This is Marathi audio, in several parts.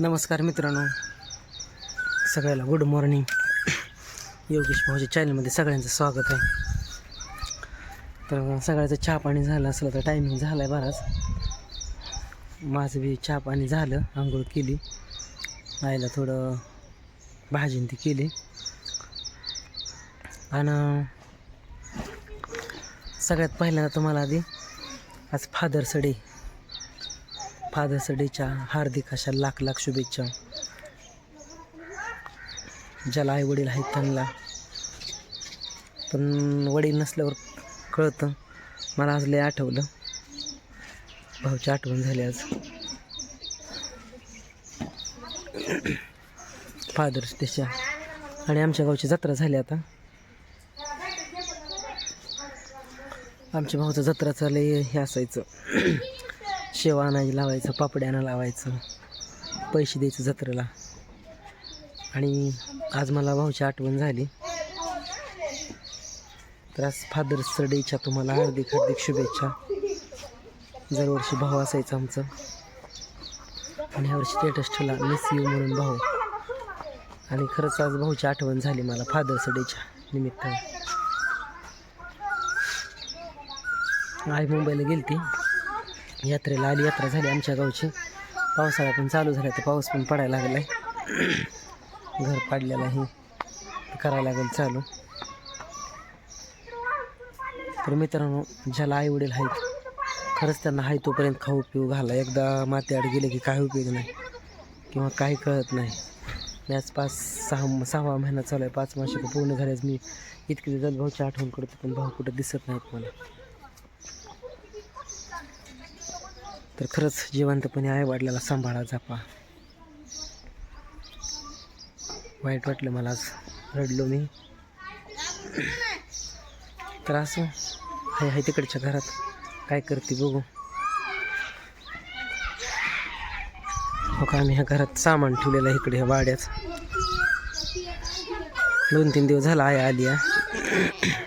नमस्कार मित्रांनो. सगळ्याला गुड मॉर्निंग योगेश भाऊच्या चॅनलमध्ये सगळ्यांचं स्वागत आहे. तर सगळ्याचं चहा पाणी झालं असलं तर टायमिंग झाला आहे बराच. माझं बी चहा पाणी झालं आंघोळ केली. आईला थोडं भाजीन ती केली. आणि सगळ्यात पहिल्यांदा तुम्हाला आधी आज फादर्स डे फादर्स डेच्या हार्दिक अशा लाख लाख शुभेच्छा. ज्याला आई वडील आहेत त्यांना. पण वडील नसल्यावर कळतं. मला आज लय आठवलं. भाऊची आठवण झाली आज. फादर्स डेच्या आणि आमच्या गावची जत्रा झाली आता. आमच्या भाऊचं जत्रा लय हे असायचं. शेव आणायला लावायचं पापड्यानं लावायचं पैसे द्यायचं जत्रेला. आणि आज मला भाऊची आठवण झाली. तर आज फादर्स डेच्या तुम्हाला हार्दिक हार्दिक शुभेच्छा. दरवर्षी भाऊ असायचं आमचं. आणि ह्यावर्षी स्टेटस ठेवला मिस यू म्हणून भाऊ. आणि खरंच आज भाऊची आठवण झाली मला फादर्स डेच्या निमित्ताने. आई मुंबईला गेली ती यात्रेला आली. यात्रा झाली आमच्या गावची. पावसाळा पण चालू झाला तर पाऊस पण पडायला लागला आहे घर पाडलेलं आहे. करायला लागेल चालू. तर मित्रांनो ज्याला आई वडील आहेत खरंच त्यांना हाय तोपर्यंत खाऊ पिऊ घाला. एकदा मातेआड गेले की काय उपयोग नाही किंवा काही कळत नाही. मी आज पाच सहा सहावा महिना चालू आहे. पाच वर्ष पूर्ण झाल्यास मी इतकी दिवस भाऊची आठवण करतो पण भाऊ कुठं दिसत नाहीत मला. तर खरंच जिवंतपणे आई वाढल्याला सांभाळा जपा. वाईट वाटलं मला आज रडलो मी. तर असं हाय हाय तिकडच्या घरात. काय करते बघू. हो का आम्ही ह्या घरात सामान ठेवलेलं आहे इकडे ह्या वाड्यात. दोन तीन दिवस झाला आहे आली आहे.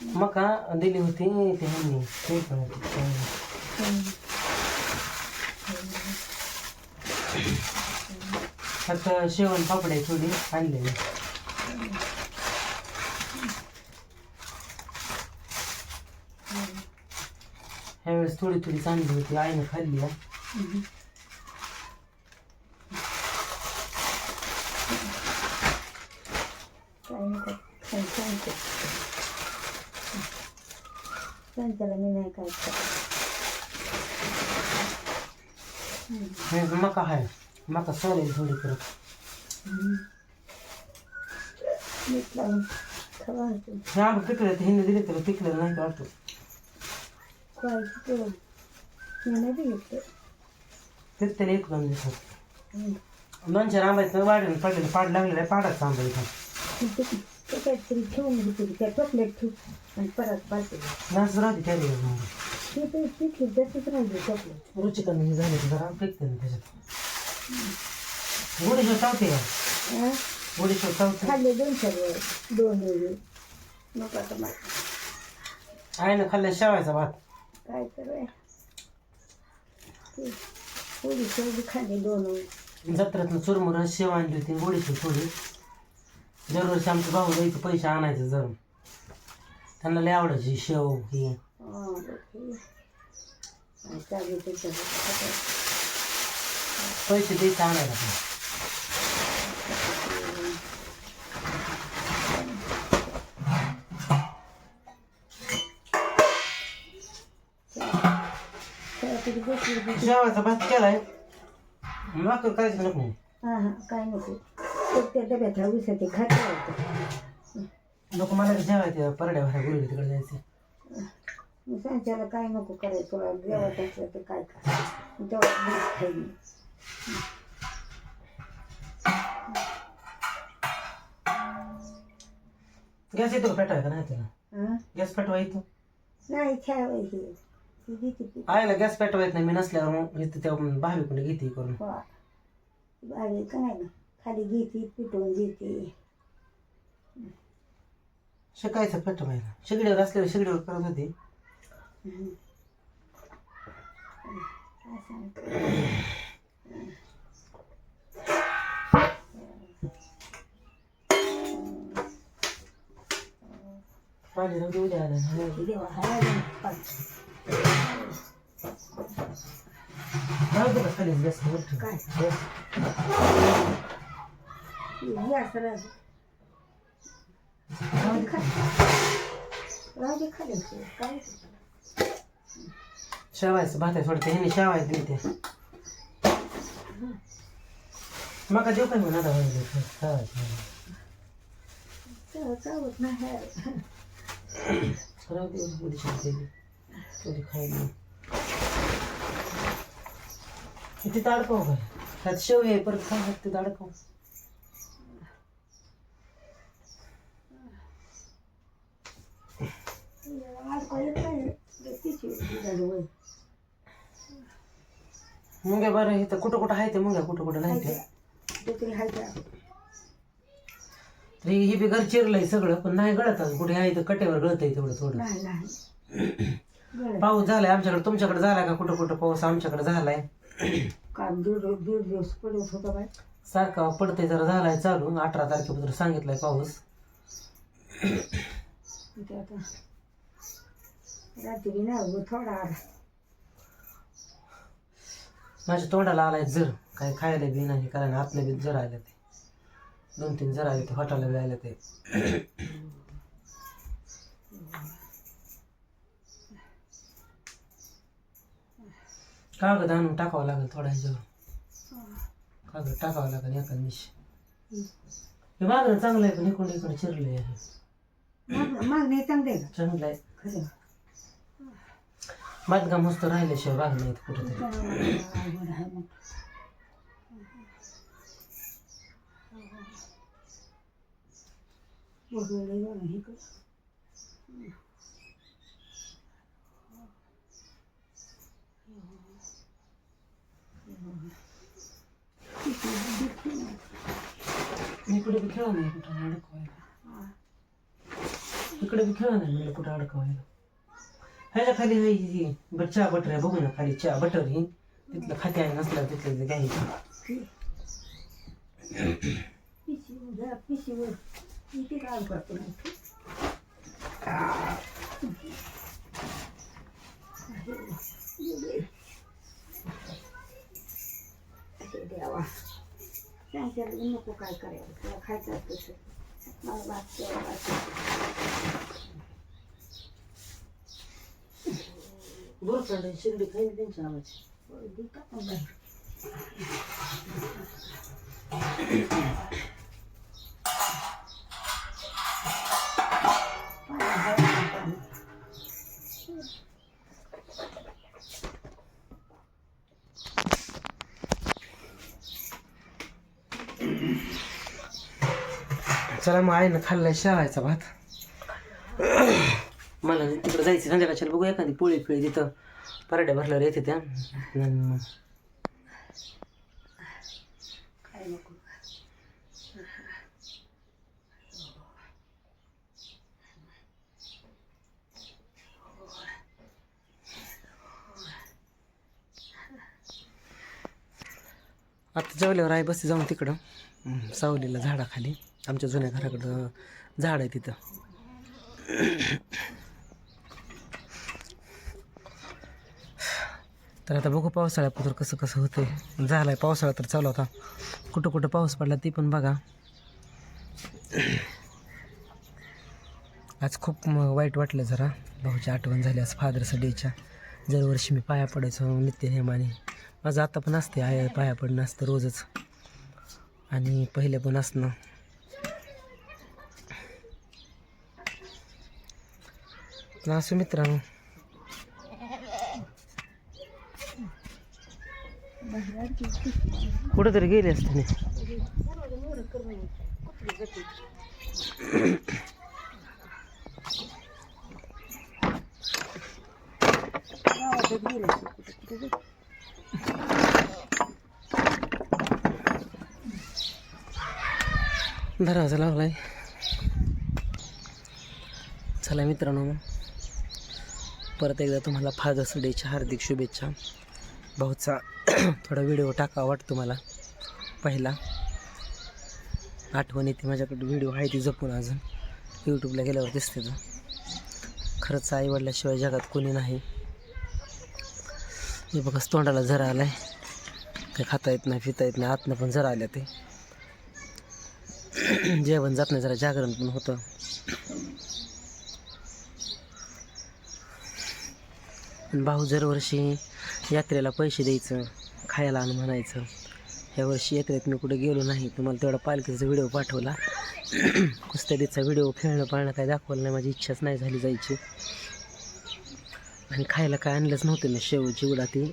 मका दिली होती ते ते पण फक्त शेवण पापड्या थोडी आणलेली ह्यावेळेस थोडी थोडी चांगली होती आईने खाल्ली आहे. त्यांच्याला मी नाही काय हे मका आहे. मका सोलेल थोडी करत मीठ लावून खवायचं हे आंबे तर हिने दिले तर पिकलं नाही का वाटतं? मी नाही बघितलं तेच त्याला एक दोन दिवसात. दोन रांबायचं आंब्याचं पडले पडलेलं पाड लागलेलं आहे पाडाच आंबा इथं ते काहीतरी ठेवून घेतली त्या चॉकलेट ठेवून आणि परत पाहिजे नाच राहते त्या ते तर तिथली तसंच राहिली चॉकलेट. रुची कमी झाली तर जरा फेकते ना त्याच्यात. गोडीश्वर चावते का? गोडीश्वर चावते खाल्ले दोन चार वेळेस दोन वेळी. नको आता मला आहे ना खाल्ल्या शेवायचा भात? काय आहे. ते खाल्ली दोन वेळी. जत्रेतनं चुरमुर शेव आणली होती गोडीश्वर थोडी दरवर्षी आमचं भाऊ इथं पैसे आणायचं जर. त्यांना लय आवडायची शेव ही. पैसे द्यायचं आणायला. पण. भात केलाय. भाकर करायचं नको काय नको. तर त्या डब्यात विसरते खाते लोक मला जेवायचे परड्या भरा गुरुजी तिकडे जायचे. मी सांच्याला काय नको करायचं तुला जेवत असलं तर काय खाईन. गॅस येतो का नाही त्याला हं? गॅस पेटवा येतो नाही ठेवायची ती ती आईला गॅस पेटवा येत नाही मी नसल्यावर मग इथं त्या भावी कोणी घेते करून. बारी का नाही ना. खाली घेते पिटवून घेते शिकायचं पेटवायला शिगडीवर असल्यावर शिगडीवर करत होती. असं. माझी नव्हती उद्या आल्या देवा हाय ना, पाच. राहू दे का खाली गॅस काय? शेवायचं भात थोडं ह्याने शेवायचं नाही ते. मग देऊ काय म्हणा शेवायचं. काय त्यात शेव आहे परत काय काय तिची झाली वय. मुंग्या बरं इथं कुठं कुठं आहे ते मुंग्या कुठं कुठं नाही ते. तरी हे बी घर चिरलंय सगळं पण नाही गळत. कुठे आहे तर कटेवर गळतंय तेवढं थोडं. गळत. पाऊस झालाय आमच्याकडे. तुमच्याकडे झालाय का? कुठं कुठं पाऊस आमच्याकडे झालाय? काल दीड दीड दिवस पडत होता बाय सारखा पडतंय जरा झालाय चालू अठरा तारखेपासून सांगितलाय पाऊस. रात्री थोडा आला. माझ्या तोंडाला आलाय जर. काय खायला बी नाही कारण आतलं बी जर आलं ते. दोन तीन जर आले ते हॉटाला बी आले ते. कागद आणून टाकावं लागेल थोड्या ह्याच्यावर कागद टाकावं लागेल एका दिवशी हे मागणं चांगलं आहे पण इकडे इकडे चिरलंय. आहे माग- मागणी चांगली आहे चांगलं आहे. खरं बांधकाम मस्त राहिल्याशिवाय बाग नाही कुठेतरी. मी इकडे बी खेळा नाही कुठं अडकवायला. इकडे बी खेळा नाही कुठं अडकवायला. ह्याच्या खाली आहे ही. चहा बटर आहे बघू ना खाली चहा बटर ही तिथलं खाते आहे नसलं तिथलं घ्यायचं पिशी पिशीवर नको काय करायचं खायचं असतं मला भात तेवढा भात. बरं शिगडी खाईन त्यांच्या आवाज मग आहे चला मग आईनं खाल्लाय शेवायचा भात मला तिकडे जायचं संध्याकाळच्या बघू एखादी पोळी पिळी तिथं. पराठ्या भरल्यावर येते त्या. आता जेवल्यावर आई बसते जाऊन तिकडं. सावलीला झाडाखाली. आमच्या जुन्या घराकडं झाड आहे तिथं. तर आता बघू पावसाळ्यापत्र कसं कसं होतंय. झालाय पावसाळा तर चालू होता कुठं कुठं पाऊस पडला ती पण बघा. आज खूप वाईट वाटलं जरा. भाऊची आठवण झाली आज फादर्स डेच्या दरवर्षी मी पाया पडायचो नित्य नेमाने. माझं आता पण असते आय पाया पडणं असतं रोजच. आणि पहिले पण असणं. असं मित्रांनो कुठंतरी गेले असते गावातच गेले दरवाजा चला मित्रांनो मग. परत एकदा तुम्हाला फादर्स डेच्या हार्दिक शुभेच्छा. भाऊचा थोडा व्हिडिओ टाका वाटतो मला. पहिला आठवण येते माझ्याकडे व्हिडिओ आहे ती जपून अजून. यूट्यूबला गेल्यावर दिसते तर खरंच आईवडिल्याशिवाय जगात कोणी नाही. हे बघाच तोंडाला जरा आलाय. काही खाता येत नाही फिता येत नाही आतनं पण जरा आल्या ते. जेवण जात नाही जरा जागरण पण होतं. आणि भाऊ दरवर्षी यात्रेला पैसे द्यायचं खायला आण म्हणायचं. ह्या वर्षी यात्रेत मी कुठे गेलो नाही. तुम्हाला तेवढा पालखीचा व्हिडिओ पाठवला. कुस्त्यादीचा व्हिडिओ खेळणं पाळणं काय दाखवलं नाही. माझी इच्छाच नाही झाली जायची. आणि खायला काय आणलंच नव्हतं मी. शेव चिवडा ती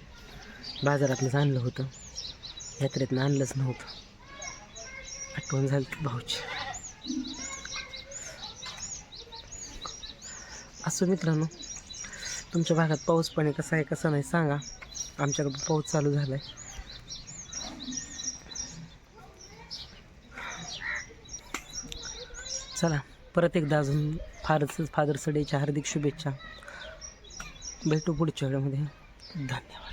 बाजारातनंच आणलं होतं. यात्रेतनं आणलंच नव्हतं. आठवण झाली ती भाऊची. असो मित्रांनो तुमच्या भागात पाऊस पाणी कसं आहे कसं नाही सांगा. आमच्याकडे पाऊस चालू झाला आहे चला परत एकदा अजून फारच फादर सडेच्या हार्दिक शुभेच्छा. भेटू पुढच्या वेळेमध्ये. धन्यवाद.